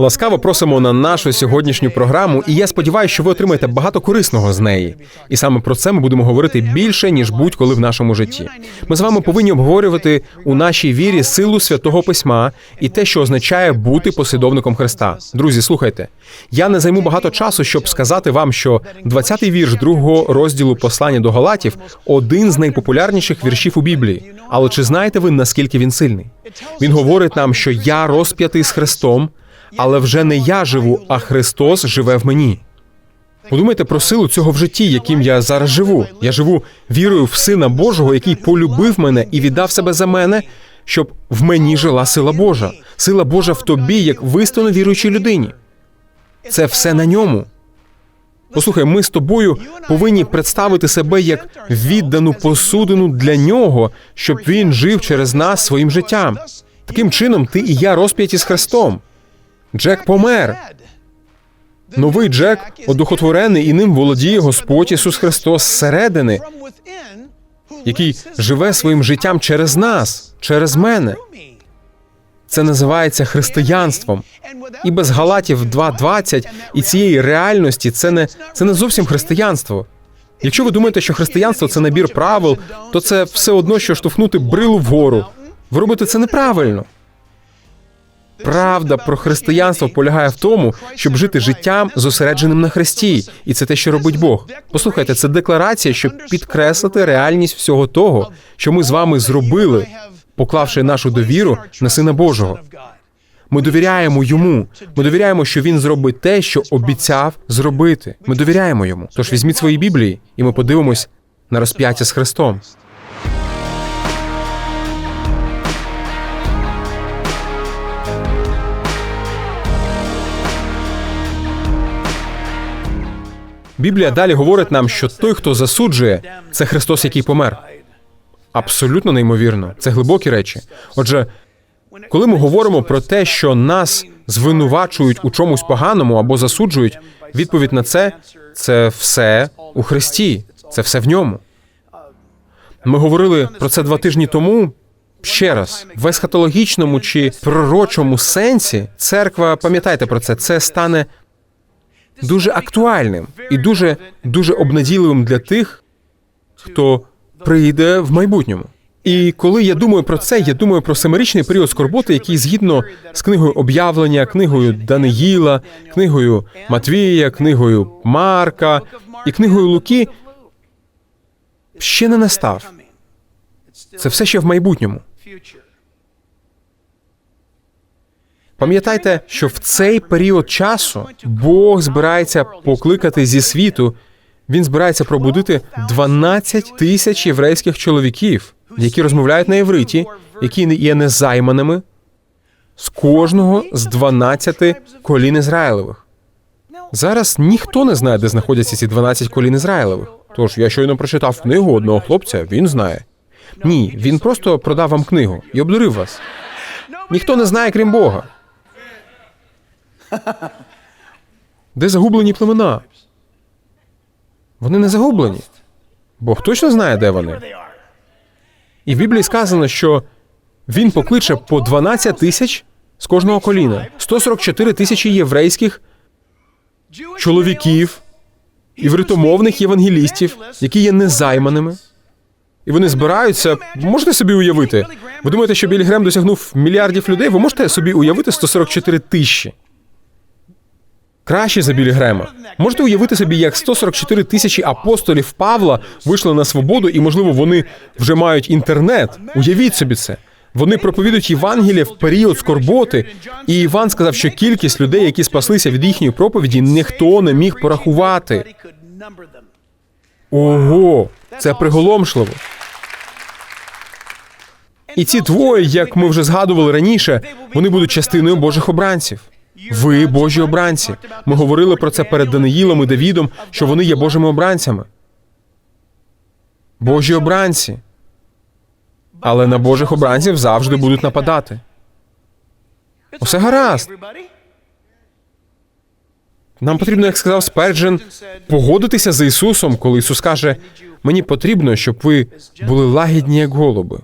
Ласкаво просимо на нашу сьогоднішню програму, і я сподіваюся, що ви отримаєте багато корисного з неї. І саме про це ми будемо говорити більше ніж будь-коли в нашому житті. Ми з вами повинні обговорювати у нашій вірі силу святого письма і те, що означає бути послідовником Христа. Друзі, слухайте. Я не займу багато часу, щоб сказати вам, що 20-й вірш другого розділу послання до Галатів один з найпопулярніших віршів у Біблії. Але чи знаєте ви наскільки він сильний? Він говорить нам, що я розп'ятий з Христом, але вже не я живу, а Христос живе в мені. Подумайте про силу цього в житті, яким я зараз живу. Я живу вірою в Сина Божого, який полюбив мене і віддав себе за мене, щоб в мені жила сила Божа. Сила Божа в тобі, як в віруючій людині. Це все на ньому. Послухай, ми з тобою повинні представити себе як віддану посудину для нього, щоб він жив через нас своїм життям. Таким чином, ти і я розп'яті з Христом. Джек помер. Новий Джек одухотворений і ним володіє Господь Ісус Христос зсередини, який живе своїм життям через нас, через мене. Це називається християнством. І без Галатів 2.20 і цієї реальності це не, це не зовсім християнство. Якщо ви думаєте, що християнство це набір правил, то це все одно, що штовхнути брилу вгору. Ви робите це неправильно. Правда про християнство полягає в тому, щоб жити життям зосередженим на Христі, і це те, що робить Бог. Послухайте, це декларація, щоб підкреслити реальність всього того, що ми з вами зробили, поклавши нашу довіру на Сина Божого. Ми довіряємо йому. Ми довіряємо, що він зробить те, що обіцяв зробити. Ми довіряємо йому. Тож візьміть свої біблії, і ми подивимось на розп'яття з Христом. Біблія далі говорить нам, що той, хто засуджує, це Христос, який помер. Абсолютно неймовірно. Це глибокі речі. Отже, коли ми говоримо про те, що нас звинувачують у чомусь поганому або засуджують, відповідь на це це все у Христі, це все в ньому. Ми говорили про це два тижні тому. Ще раз, в есхатологічному чи пророчому сенсі церква, пам'ятайте про це, це стане дуже актуальним і дуже дуже обнадійливим для тих, хто прийде в майбутньому. І коли я думаю про це, я думаю про семирічний період скорботи, який згідно з книгою об'явлення, книгою Даниїла, книгою Матвія, книгою Марка і книгою Луки ще не настав. Це все ще в майбутньому. Пам'ятайте, що в цей період часу Бог збирається покликати зі світу. Він збирається пробудити 12 тисяч єврейських чоловіків, які розмовляють на євриті, які є незайманими з кожного з 12 колін Ізраїлевих. Зараз ніхто не знає, де знаходяться ці 12 колін Ізраїлевих. Тож я щойно прочитав книгу одного хлопця, він знає. Ні, він просто продав вам книгу і обдурив вас. Ніхто не знає, крім Бога. Де загублені племена? Вони не загублені. Бог точно знає, де вони. І в Біблії сказано, що він покличе по 12 тисяч з кожного коліна, 144 тисячі єврейських чоловіків, івритомовних євангелістів, які є незайманими. І вони збираються. Можете собі уявити? Ви думаєте, що Білі Грем досягнув мільярдів людей? Ви можете собі уявити 144 тисячі? Краще за Білі Грема. Можете уявити собі, як 144 тисячі апостолів Павла вийшли на свободу, і, можливо, вони вже мають інтернет. Уявіть собі це. Вони проповідують Євангелія в період скорботи, і Іван сказав, що кількість людей, які спаслися від їхньої проповіді, ніхто не міг порахувати. Ого, це приголомшливо. І ці двоє, як ми вже згадували раніше, вони будуть частиною Божих обранців. Ви Божі обранці. Ми говорили про це перед Даниїлом і Давідом, що вони є Божими обранцями. Божі обранці. Але на Божих обранців завжди будуть нападати. Усе гаразд. Нам потрібно, як сказав Сперджен, погодитися з Ісусом, коли Ісус каже: мені потрібно, щоб ви були лагідні, як голуби.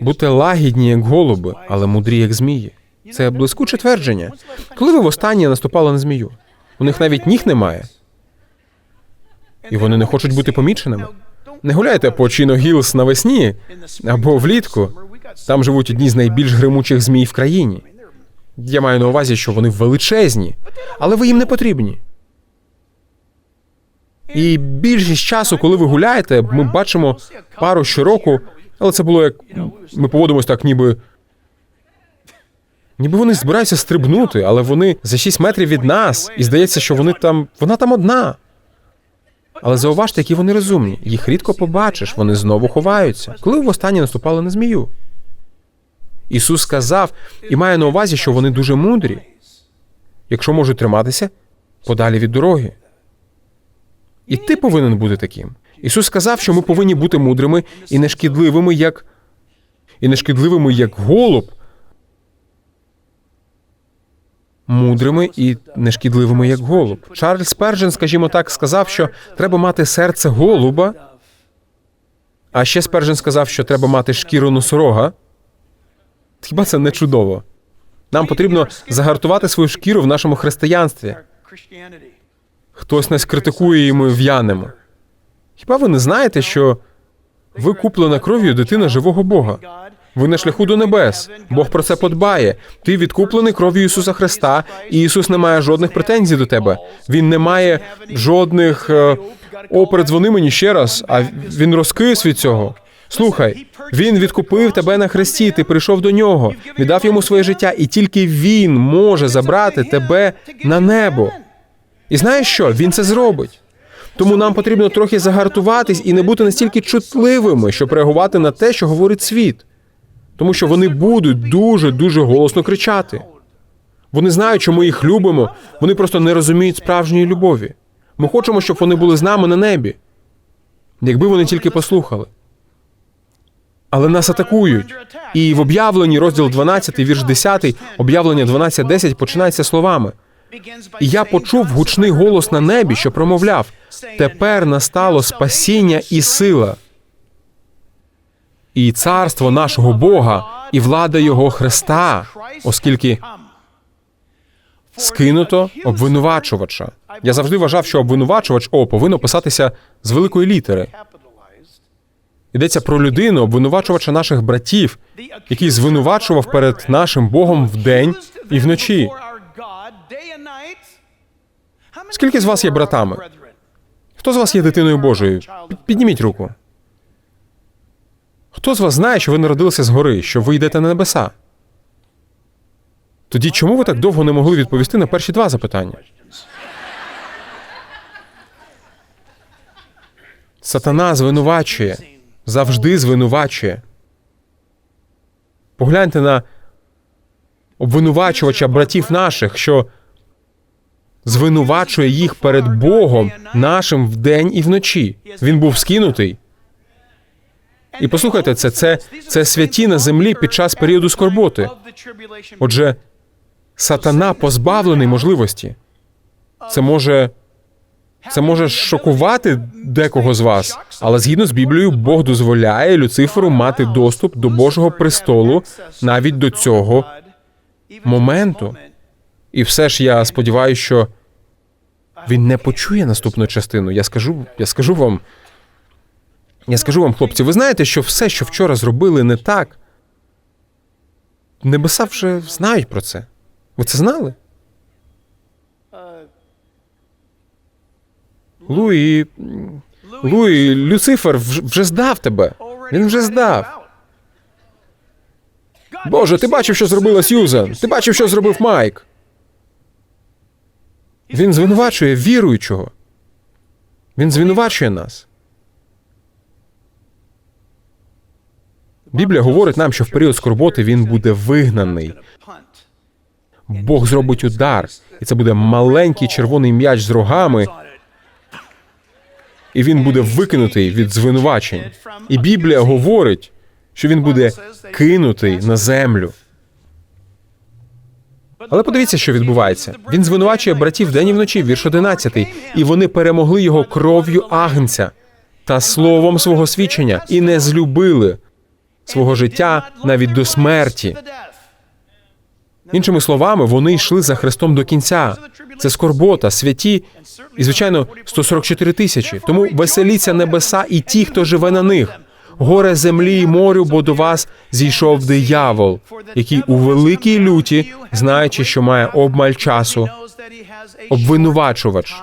Бути лагідні, як голуби, але мудрі, як змії. Це блискуче твердження. Коли ви востаннє наступали на змію? У них навіть ніг немає, і вони не хочуть бути поміченими. Не гуляйте по Чіно Гілс навесні або влітку. Там живуть одні з найбільш гримучих змій в країні. Я маю на увазі, що вони величезні, але ви їм не потрібні. І більшість часу, коли ви гуляєте, ми бачимо пару щороку, але це було як ми поводимось так, ніби. Ніби вони збираються стрибнути, але вони за 6 метрів від нас, і здається, що вони там. вона там одна. Але зауважте, які вони розумні. Їх рідко побачиш, вони знову ховаються. Коли ви востаннє наступали на змію? Ісус сказав і має на увазі, що вони дуже мудрі, якщо можуть триматися подалі від дороги. І ти повинен бути таким. Ісус сказав, що ми повинні бути мудрими і нешкідливими, як і нешкідливими, як голуб. Мудрими і нешкідливими, як голуб. Чарльз Перджен, скажімо так, сказав, що треба мати серце голуба. А ще Спержен сказав, що треба мати шкіру носорога. Хіба це не чудово? Нам потрібно загартувати свою шкіру в нашому християнстві. Хтось нас критикує, і ми в'янемо. Хіба ви не знаєте, що ви куплена кров'ю дитина живого Бога? Ви на шляху до небес. Бог про це подбає. Ти відкуплений кров'ю Ісуса Христа, і Ісус не має жодних претензій до тебе. Він не має жодних е, о, передзвони мені ще раз, а він розкис від цього. Слухай, він відкупив тебе на хресті, ти прийшов до нього, віддав йому своє життя, і тільки він може забрати тебе на небо. І знаєш що? Він це зробить. Тому нам потрібно трохи загартуватись і не бути настільки чутливими, щоб реагувати на те, що говорить світ. Тому що вони будуть дуже дуже голосно кричати. Вони знають, що ми їх любимо, вони просто не розуміють справжньої любові. Ми хочемо, щоб вони були з нами на небі. Якби вони тільки послухали. Але нас атакують. І в об'явленні, розділ 12, вірш 10, об'явлення 12.10 починається словами. І я почув гучний голос на небі, що промовляв: тепер настало спасіння і сила, і царство нашого Бога, і влада Його Христа, оскільки скинуто обвинувачувача. Я завжди вважав, що обвинувачувач О повинно писатися з великої літери. Йдеться про людину, обвинувачувача наших братів, який звинувачував перед нашим Богом вдень і вночі. Скільки з вас є братами? Хто з вас є дитиною Божою? Підніміть руку. Хто з вас знає, що ви народилися згори, що ви йдете на небеса? Тоді чому ви так довго не могли відповісти на перші два запитання? Сатана звинувачує, завжди звинувачує. Погляньте на обвинувачувача братів наших, що звинувачує їх перед Богом нашим вдень і вночі. Він був скинутий. І послухайте, це, це, це святі на землі під час періоду скорботи. Отже, сатана позбавлений можливості. Це може. Це може шокувати декого з вас, але згідно з Біблією, Бог дозволяє Люциферу мати доступ до Божого престолу навіть до цього моменту. І все ж я сподіваюся, що він не почує наступну частину. Я скажу, я скажу вам. Я скажу вам, хлопці, ви знаєте, що все, що вчора зробили не так, небеса вже знають про це. Ви це знали? Луї. Луї, Люцифер вже здав тебе. Він вже здав. Боже, ти бачив, що зробила Сьюзан? Ти бачив, що зробив Майк? Він звинувачує віруючого. Він звинувачує нас. Біблія говорить нам, що в період скорботи він буде вигнаний. Бог зробить удар, і це буде маленький червоний м'яч з рогами, і він буде викинутий від звинувачень. І Біблія говорить, що він буде кинутий на землю. Але подивіться, що відбувається. Він звинувачує братів день і вночі, вірш 11, і вони перемогли його кров'ю агнця та словом свого свідчення, і не злюбили свого життя навіть до смерті. Іншими словами, вони йшли за Христом до кінця. Це скорбота, святі і, звичайно, 144 тисячі. Тому веселіться небеса і ті, хто живе на них. Горе землі і морю, бо до вас зійшов диявол, який у великій люті, знаючи, що має обмаль часу, обвинувачувач,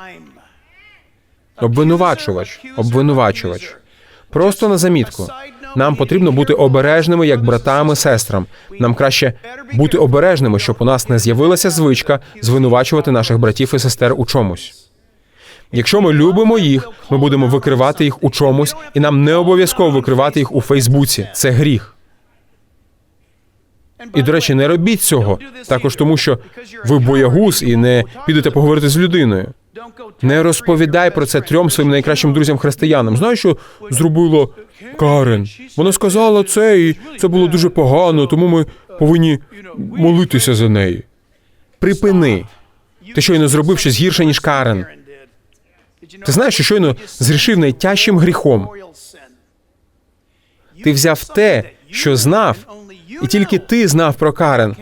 обвинувачувач, обвинувачувач. Просто на замітку. Нам потрібно бути обережними як братам і сестрам. Нам краще бути обережними, щоб у нас не з'явилася звичка звинувачувати наших братів і сестер у чомусь. Якщо ми любимо їх, ми будемо викривати їх у чомусь, і нам не обов'язково викривати їх у Фейсбуці. Це гріх. І, до речі, не робіть цього також тому, що ви боягуз і не підете поговорити з людиною. Не розповідай про це трьом своїм найкращим друзям християнам. Знаєш, що зробила Карен? Вона сказала це, і це було дуже погано, тому ми повинні молитися за неї. Припини. Ти щойно зробив щось гірше, ніж Карен. Ти знаєш, що щойно згрішив найтяжчим гріхом. Ти взяв те, що знав, і тільки ти знав про Карен,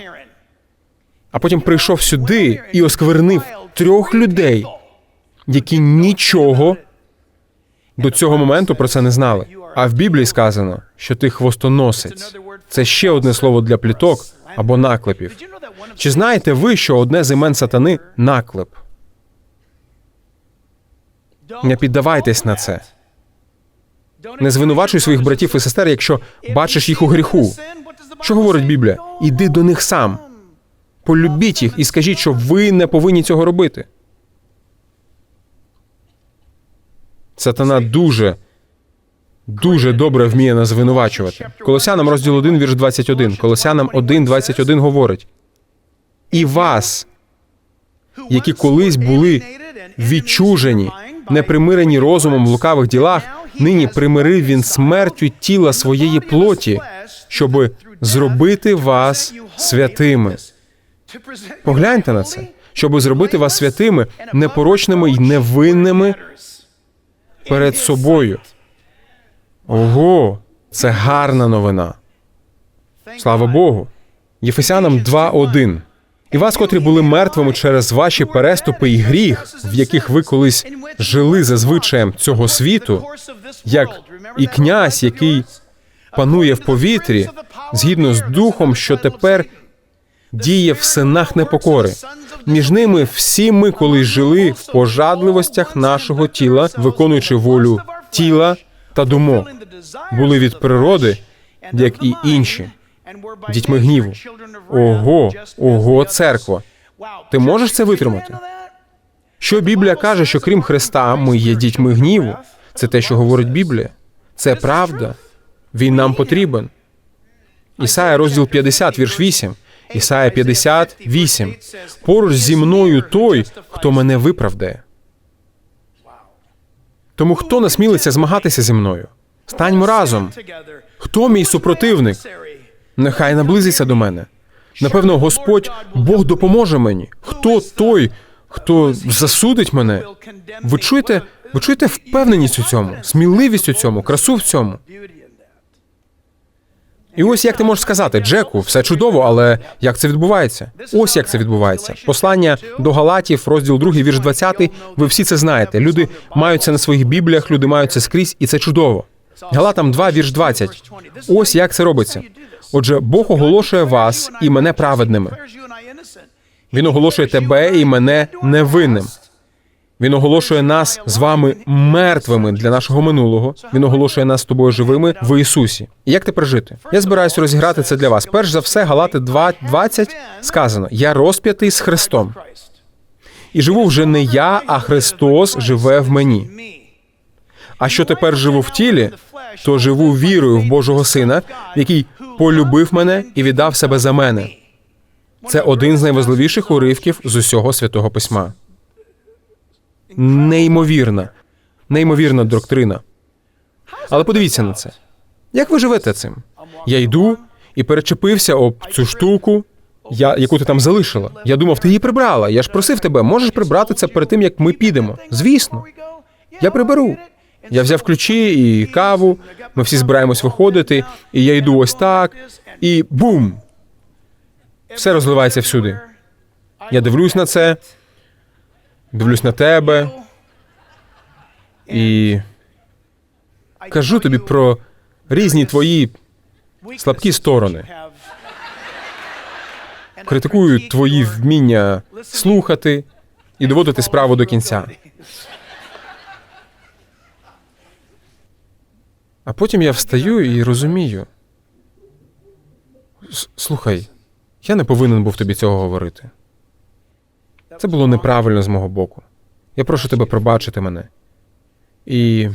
а потім прийшов сюди і осквернив трьох людей, які нічого до цього моменту про це не знали. А в Біблії сказано, що ти хвостоносець. Це ще одне слово для пліток або наклепів. Чи знаєте ви, що одне з імен сатани наклеп? Не піддавайтесь на це. Не звинувачуй своїх братів і сестер, якщо бачиш їх у гріху. Що говорить Біблія? Іди до них сам. Полюбіть їх і скажіть, що ви не повинні цього робити. Сатана дуже, дуже добре вміє нас звинувачувати. Колосянам розділ 1, вірш 21. Колосянам 1, 21 говорить. І вас, які колись були відчужені, непримирені розумом в лукавих ділах, нині примирив він смертю тіла своєї плоті, щоби зробити вас святими. Погляньте на це, щоби зробити вас святими, непорочними й невинними перед собою. Ого, це гарна новина. Слава Богу. Єфесянам 2.1. І вас, котрі були мертвими через ваші переступи і гріх, в яких ви колись жили за звичаєм цього світу, як і князь, який панує в повітрі, згідно з духом, що тепер діє в синах непокори. Між ними всі ми колись жили в пожадливостях нашого тіла, виконуючи волю тіла та думок, були від природи, як і інші, дітьми гніву. Ого, ого, церква. Ти можеш це витримати? Що Біблія каже, що крім Христа, ми є дітьми гніву. Це те, що говорить Біблія. Це правда. Він нам потрібен. Ісая, розділ 50, вірш 8. Ісая 50, 8. Поруч зі мною той, хто мене виправдає. Тому хто насмілиться змагатися зі мною? Станьмо разом. Хто мій супротивник? Нехай наблизиться до мене. Напевно, Господь Бог допоможе мені. Хто той, хто засудить мене? Ви чуєте, ви чуєте впевненість у цьому, сміливість у цьому, красу в цьому. І ось як ти можеш сказати, Джеку, все чудово, але як це відбувається? Ось як це відбувається. Послання до Галатів, розділ 2, вірш 20, Ви всі це знаєте. Люди мають це на своїх бібліях, люди мають це скрізь, і це чудово. Галатам 2, вірш 20. Ось як це робиться. Отже, Бог оголошує вас і мене праведними. Він оголошує тебе і мене невинним. Він оголошує нас з вами мертвими для нашого минулого. Він оголошує нас з тобою живими в Ісусі. І як тепер жити? Я збираюся розіграти це для вас. Перш за все, Галати 2.20 сказано: Я розп'ятий з Христом. І живу вже не я, а Христос живе в мені. А що тепер живу в тілі, то живу вірою в Божого Сина, який полюбив мене і віддав себе за мене. Це один з найважливіших уривків з усього святого письма. Неймовірна, неймовірна доктрина. Але подивіться на це. Як ви живете цим? Я йду і перечепився об цю штуку, я, яку ти там залишила. Я думав, ти її прибрала. Я ж просив тебе, можеш прибрати це перед тим, як ми підемо. Звісно, я приберу. Я взяв ключі і каву. Ми всі збираємось виходити, і я йду ось так, і бум! Все розливається всюди. Я дивлюсь на це, дивлюсь на тебе і кажу тобі про різні твої слабкі сторони. Критикую твої вміння слухати і доводити справу до кінця. А потім я встаю і розумію. Слухай, я не повинен був тобі цього говорити. Це було неправильно з мого боку. Я прошу тебе пробачити мене. І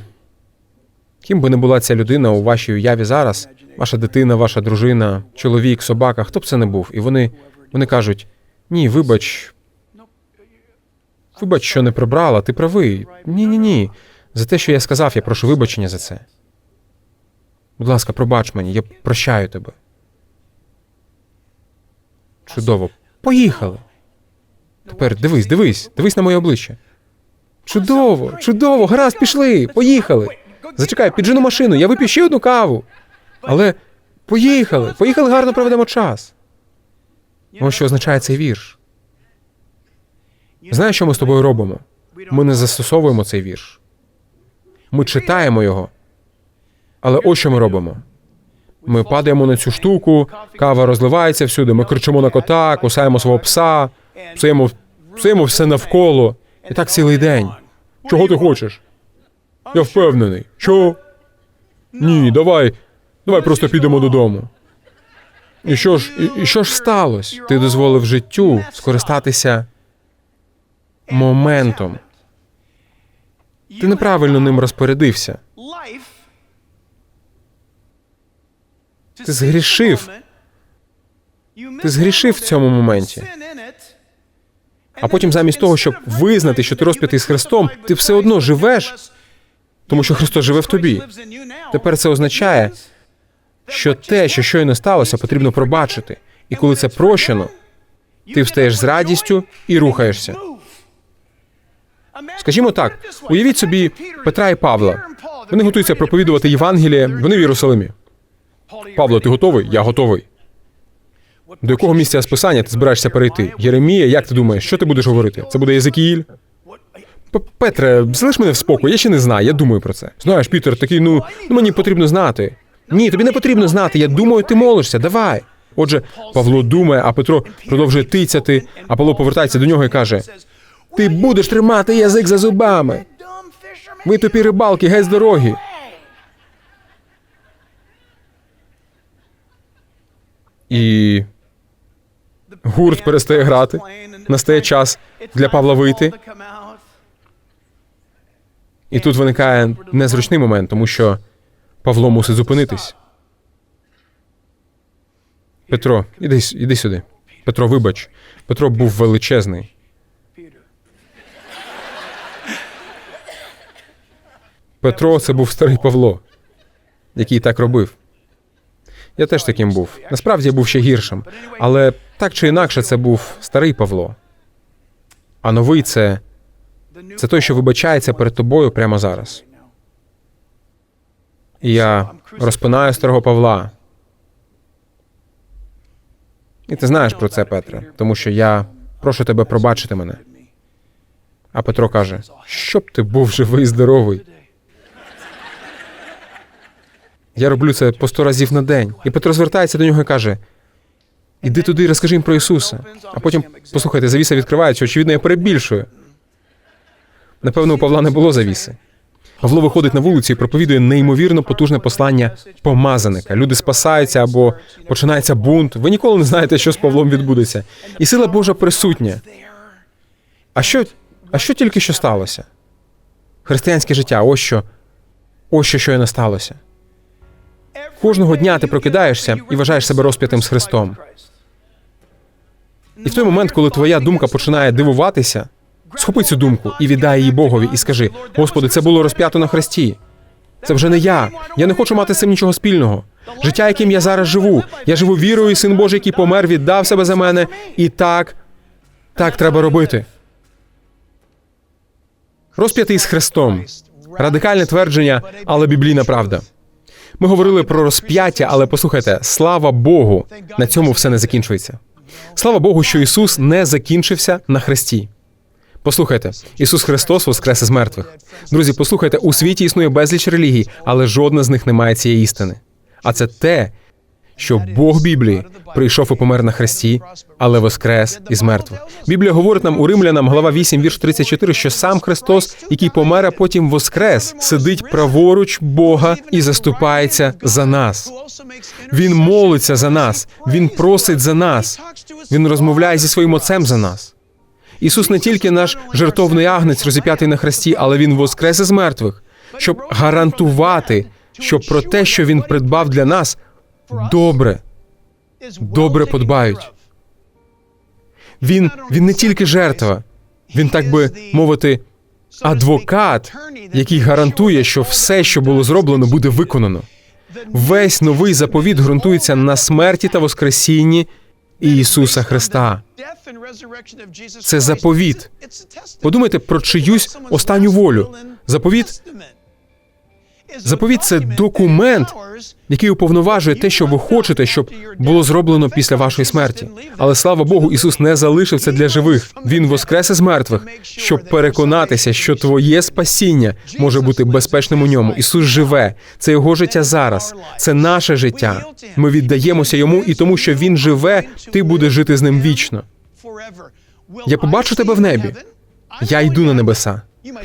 ким би не була ця людина у вашій уяві зараз, ваша дитина, ваша дружина, чоловік, собака, хто б це не був, і вони, вони кажуть: ні, вибач. Вибач, що не прибрала, ти правий. Ні, ні, ні. За те, що я сказав, я прошу вибачення за це. Будь ласка, пробач мені, я прощаю тебе. Чудово. Поїхали. Тепер дивись, дивись, дивись на моє обличчя. Чудово, чудово, гаразд, пішли, поїхали. Зачекай, піджену машину, я вип'ю ще одну каву. Але поїхали, поїхали, гарно проведемо час. Ось що означає цей вірш. Знаєш, що ми з тобою робимо? Ми не застосовуємо цей вірш. Ми читаємо його. Але ось що ми робимо. Ми падаємо на цю штуку, кава розливається всюди, ми кричимо на кота, кусаємо свого пса, псуємо, псуємо все навколо. І так цілий день. Чого ти хочеш? Я впевнений. Що? Ні, давай. Давай просто підемо додому. І що ж, і, і що ж сталося? Ти дозволив життю скористатися моментом. Ти неправильно ним розпорядився. Ти згрішив. Ти згрішив в цьому моменті. А потім, замість того, щоб визнати, що ти розп'ятий з Христом, ти все одно живеш, тому що Христос живе в тобі. Тепер це означає, що те, що щойно сталося, потрібно пробачити. І коли це прощено, ти встаєш з радістю і рухаєшся. Скажімо так, уявіть собі Петра і Павла. Вони готуються проповідувати Євангеліє, вони в Єрусалимі. Павло, ти готовий? Я готовий. До якого місця списання ти збираєшся перейти? Єремія, як ти думаєш, що ти будеш говорити? Це буде Єзекіїль? Петре, залиш мене в спокій, я ще не знаю, я думаю про це. Знаєш, Пітер, такий, ну, ну мені потрібно знати. Ні, тобі не потрібно знати. Я думаю, ти молишся, давай. Отже, Павло думає, а Петро продовжує тицяти, а Павло повертається до нього і каже: Ти будеш тримати язик за зубами. Ви тупі рибалки, геть з дороги. І гурт перестає грати. Настає час для Павла вийти. І тут виникає незручний момент, тому що Павло мусить зупинитись. Петро, іди, іди сюди. Петро, вибач. Петро був величезний. Петро це був старий Павло, який так робив. Я теж таким був. Насправді я був ще гіршим. Але так чи інакше, це був старий Павло. А новий це, це той, що вибачається перед тобою прямо зараз. І я розпинаю старого Павла. І ти знаєш про це, Петре, тому що я прошу тебе пробачити мене. А Петро каже: щоб ти був живий і здоровий. Я роблю це по сто разів на день. І Петро звертається до нього і каже: Іди туди і розкажи їм про Ісуса. А потім, послухайте, завіса відкривається, очевидно, я перебільшую. Напевно, у Павла не було завіси. Павло виходить на вулицю і проповідує неймовірно потужне послання помазаника. Люди спасаються або починається бунт. Ви ніколи не знаєте, що з Павлом відбудеться. І сила Божа присутня. А що, а що тільки що сталося? Християнське життя, ось що, ось що щойно сталося. Кожного дня ти прокидаєшся і вважаєш себе розп'ятим з Христом. І в той момент, коли твоя думка починає дивуватися, схопи цю думку і віддай її Богові, і скажи: Господи, це було розп'ято на хресті. Це вже не я. Я не хочу мати з цим нічого спільного. Життя, яким я зараз живу. Я живу вірою, син Божий, який помер, віддав себе за мене. І так, так треба робити. Розп'ятий з Христом. Радикальне твердження, але біблійна правда. Ми говорили про розп'яття, але послухайте, слава Богу, на цьому все не закінчується. Слава Богу, що Ісус не закінчився на хресті. Послухайте, Ісус Христос воскрес із мертвих. Друзі, послухайте, у світі існує безліч релігій, але жодна з них не має цієї істини. А це те, що Бог Біблії прийшов і помер на хресті, але воскрес із мертвих. Біблія говорить нам у Римлянам, глава 8, вірш 34, що сам Христос, який помер, а потім воскрес, сидить праворуч Бога і заступається за нас. Він молиться за нас, він просить за нас, він розмовляє зі своїм отцем за нас. Ісус не тільки наш жертовний агнець, розіп'ятий на хресті, але Він воскрес із мертвих, щоб гарантувати, що про те, що Він придбав для нас, добре, добре подбають. Він, він не тільки жертва, він, так би мовити, адвокат, який гарантує, що все, що було зроблено, буде виконано. Весь новий заповіт ґрунтується на смерті та воскресінні Ісуса Христа. Це заповіт. Подумайте про чиюсь останню волю. Заповіт Заповіт це документ, який уповноважує те, що ви хочете, щоб було зроблено після вашої смерті. Але слава Богу, Ісус не залишив це для живих. Він воскрес із мертвих, щоб переконатися, що твоє спасіння може бути безпечним у ньому. Ісус живе. Це його життя зараз. Це наше життя. Ми віддаємося йому, і тому, що він живе, ти будеш жити з ним вічно. Я побачу тебе в небі. Я йду на небеса.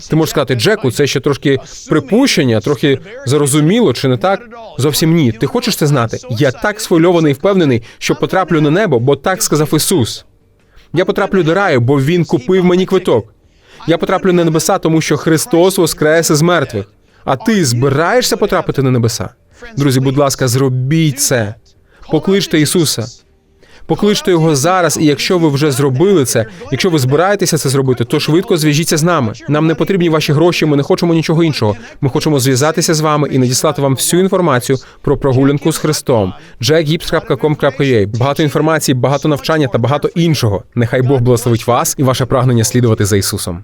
Ти можеш сказати, Джеку, це ще трошки припущення, трохи зарозуміло, чи не так? Зовсім ні. Ти хочеш це знати? Я так схвильований і впевнений, що потраплю на небо, бо так сказав Ісус. Я потраплю до раю, бо Він купив мені квиток. Я потраплю на небеса, тому що Христос воскрес із мертвих. А ти збираєшся потрапити на небеса? Друзі, будь ласка, зробіть це. Покличте Ісуса. Покличте його зараз, і якщо ви вже зробили це, якщо ви збираєтеся це зробити, то швидко зв'яжіться з нами. Нам не потрібні ваші гроші. Ми не хочемо нічого іншого. Ми хочемо зв'язатися з вами і надіслати вам всю інформацію про прогулянку з Христом. jackgibbs.com.ua. Багато інформації, багато навчання та багато іншого. Нехай Бог благословить вас і ваше прагнення слідувати за Ісусом.